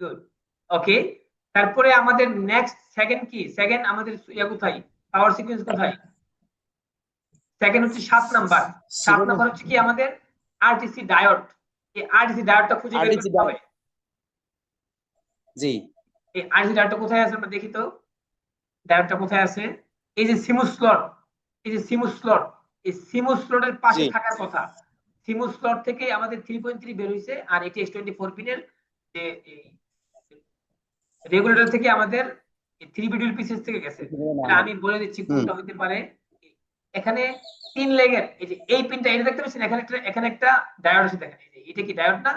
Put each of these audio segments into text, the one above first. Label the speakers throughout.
Speaker 1: Good okay তারপরে আমাদের next second কি? সেকেন্ড আমাদের ইয়া কোথায়? পাওয়ার সিকোয়েন্স কোথায়? সেকেন্ড হচ্ছে সাত নাম্বার সাত নাম্বার হচ্ছে কি আমাদের? আরটিসি ডায়োড এই আরটিসি ডায়োডটা খুঁজে বের করতে হবে।
Speaker 2: জি।
Speaker 1: এই আরটিসি ডায়োডটা কোথায় আছে আমরা দেখি তো? ডায়োডটা কোথায় আছে? এই যে সিমুস স্লট এই যে সিমুস স্লট এই সিমুস স্লটের পাশে থাকার কথা। সিমুস স্লট থেকে আমাদের 3.3 বের হইছে আর এটি S24 পিনের যে রেগুলেটর থেকে আমাদের থ্রি বিডিউল পিসেস থেকে গেছে। এটা আমি বলে দিচ্ছি কোনটা হতে পারে। এখানে তিন লেগের এই যে এই পিনটা এটা দেখতে পাচ্ছেন এখানে একটা এখানে একটা ডায়োড আছে দেখেন এই যে এটা কি ডায়োড না?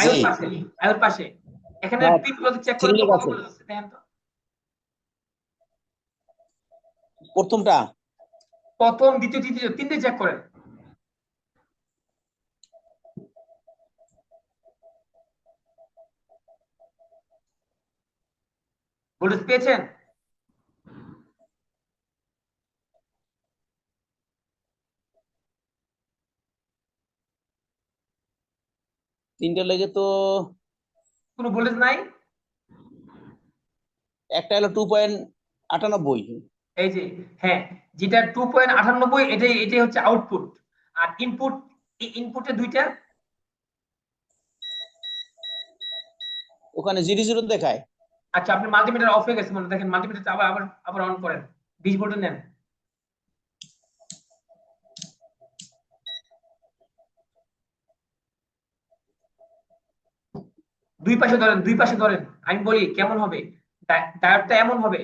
Speaker 1: আয়ুর পাশে আয়ুর পাশে। এখানে
Speaker 2: হ্যাঁ,
Speaker 1: পিনগুলো চেক করে দেখেন তো।
Speaker 2: প্রথমটা?
Speaker 1: প্রথম দ্বিতীয় তৃতীয় তিনটে চেক করেন। ভোল্টেজ পেয়েছেন?
Speaker 2: তিনটা লেগে তো
Speaker 1: কোনো ভোল্টেজ নাই?
Speaker 2: একটা হলো টু পয়েন্ট আটানব্বই।
Speaker 1: এই যে হ্যাঁ যেটা টু পয়েন্ট আটানব্বই এটাই এটাই হচ্ছে আউটপুট আর ইনপুট ইনপুটে দুইটা?
Speaker 2: ওখানে জিরো জিরো দেখায়।
Speaker 1: আচ্ছা আপনি মাল্টিমিটার অফ হয়ে গেছে, মনে দেখেন মাল্টিমিটার আবার আবার আবার অন করেন। বিশ ভোল্ট নেন। দুই পাশে ধরেন, দুই পাশে ধরেন। আমি বলি, কেমন হবে? ডায়োডটা এমন হবে।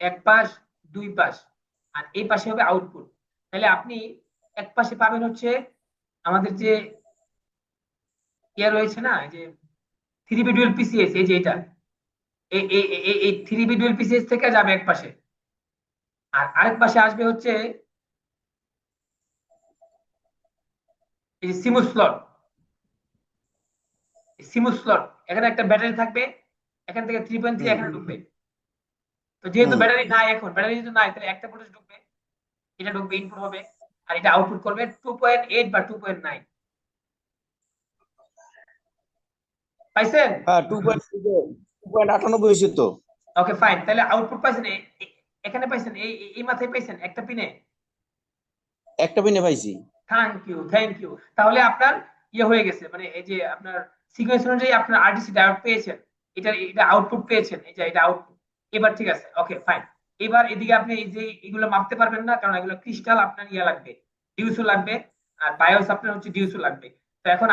Speaker 1: এক পাশ, দুই পাশ, আর এই পাশে হবে আউটপুট তাহলে আপনি এক পাশে পাবেন হচ্ছে আমাদের যে ইয়ে রয়েছে না যে থ্রি বিডুয়াল পিসিএস এই যে এটা এই থ্রি বিডুয়াল পিসিএস থেকে যাবে এক পাশে। আর আরেক পাশে আসবে হচ্ছে এই যে সিমু স্লট সিমু স্লট এখানে একটা ব্যাটারি থাকবে এখান থেকে থ্রি পয়েন্ট থ্রি এখানে ঢুকবে। তো যেহেতু ব্যাটারি নাই এখন ব্যাটারি যদি নাই তাহলে একটা ভোল্টেজ ঢুকবে। এটা ঢুকবে ইনপুট হবে আর এটা আউটপুট করবে টু পয়েন্ট এইট বা টু পয়েন্ট নাইন পাইছেন?
Speaker 2: হ্যাঁ টু পয়েন্ট টু পয়েন্ট আটানব্বই হয়েছে তো।
Speaker 1: ওকে ফাইন তাহলে আউটপুট পাইছেন এখানে পাইছেন এই এই- এই মাথায় পাইছেন একটা পিনে
Speaker 2: একটা পিনে পাইছি।
Speaker 1: থ্যাংক ইউ থ্যাংক ইউ তাহলে আপনার ইয়ে হয়ে গেছে মানে এই যে আপনার সিকোয়েন্স অনুযায়ী আপনার আরটিসি ডায়োড পেয়েছেন এটা এটা আউটপুট পেয়েছেন এই যে এটা আউটপুট এবার ঠিক আছে ওকে ফাইন এবার এদিকে আপনি এই যে এগুলো মাপতে পারবেন না কারণ এগুলো ক্রিস্টাল আপনার ইয়ে লাগবে ডিউসও লাগবে আর বায়োস আপনার হচ্ছে ডিউসও লাগবে। তো এখন